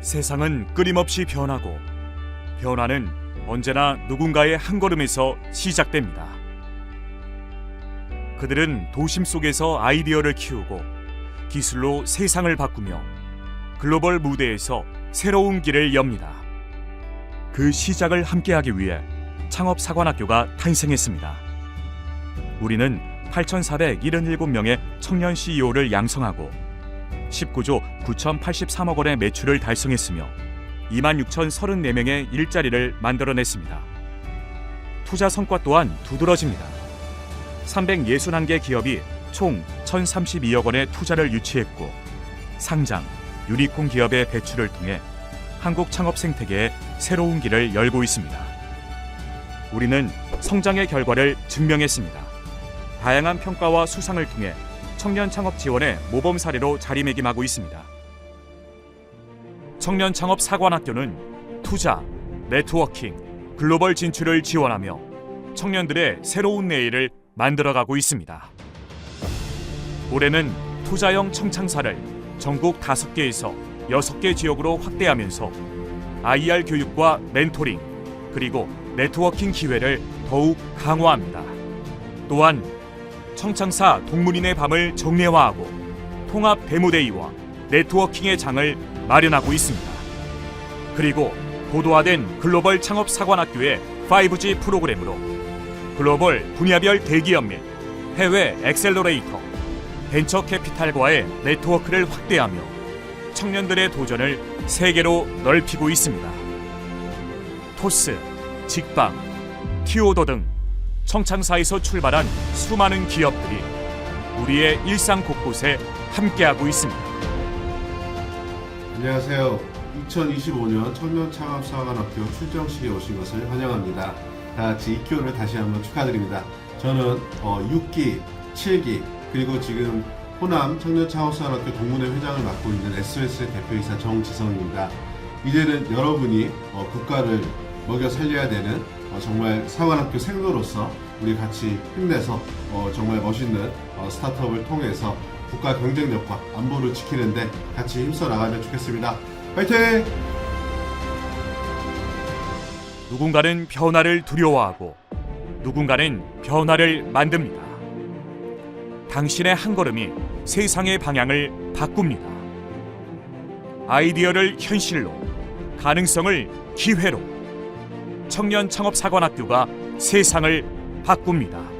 세상은 끊임없이 변하고 변화는 언제나 누군가의 한 걸음에서 시작됩니다. 그들은 도심 속에서 아이디어를 키우고 기술로 세상을 바꾸며 글로벌 무대에서 새로운 길을 엽니다. 그 시작을 함께하기 위해 창업사관학교가 탄생했습니다. 우리는 8,477명의 청년 CEO를 양성하고 19조 9,083억 원의 매출을 달성했으며 26,034명의 일자리를 만들어냈습니다. 투자 성과 또한 두드러집니다. 361개 기업이 총 1,032억 원의 투자를 유치했고 상장, 유니콘 기업의 배출을 통해 한국 창업 생태계에 새로운 길을 열고 있습니다. 우리는 성장의 결과를 증명했습니다. 다양한 평가와 수상을 통해 청년 창업 지원의 모범 사례로 자리매김하고 있습니다. 청년 창업 사관학교는 투자, 네트워킹, 글로벌 진출을 지원하며 청년들의 새로운 내일을 만들어가고 있습니다. 올해는 투자형 청창사를 전국 다섯 개에서 여섯 개 지역으로 확대하면서 IR 교육과 멘토링 그리고 네트워킹 기회를 더욱 강화합니다. 또한 청창사 동문인의 밤을 정례화하고 통합 데모데이와 네트워킹의 장을 마련하고 있습니다. 그리고 고도화된 글로벌 창업 사관학교의 5G 프로그램으로 글로벌 분야별 대기업 및 해외 엑셀러레이터, 벤처 캐피탈과의 네트워크를 확대하며 청년들의 도전을 세계로 넓히고 있습니다. 토스, 직방, 티오도 등 청창사에서 출발한 수많은 기업들이 우리의 일상 곳곳에 함께하고 있습니다. 안녕하세요. 2025년 청년 창업 사관학교 출정식에 오신 것을 환영합니다. 다 같이 입교를 다시 한번 축하드립니다. 저는 어, 6기, 7기 그리고 지금 호남 청년 창업 사관학교 동문회 회장을 맡고 있는 SOS 대표이사 정지성입니다. 이제는 여러분이 어, 국가를 먹여 살려야 되는 어, 정말 사관학교 생로로서 우리 같이 힘내서 어, 정말 멋있는 어, 스타트업을 통해서 국가 경쟁력과 안보를 지키는데 같이 힘써 나가면 좋겠습니다. 파이팅! 누군가는 변화를 두려워하고 누군가는 변화를 만듭니다. 당신의 한 걸음이 세상의 방향을 바꿉니다. 아이디어를 현실로, 가능성을 기회로 청년 창업 사관학교가 세상을 바꿉니다.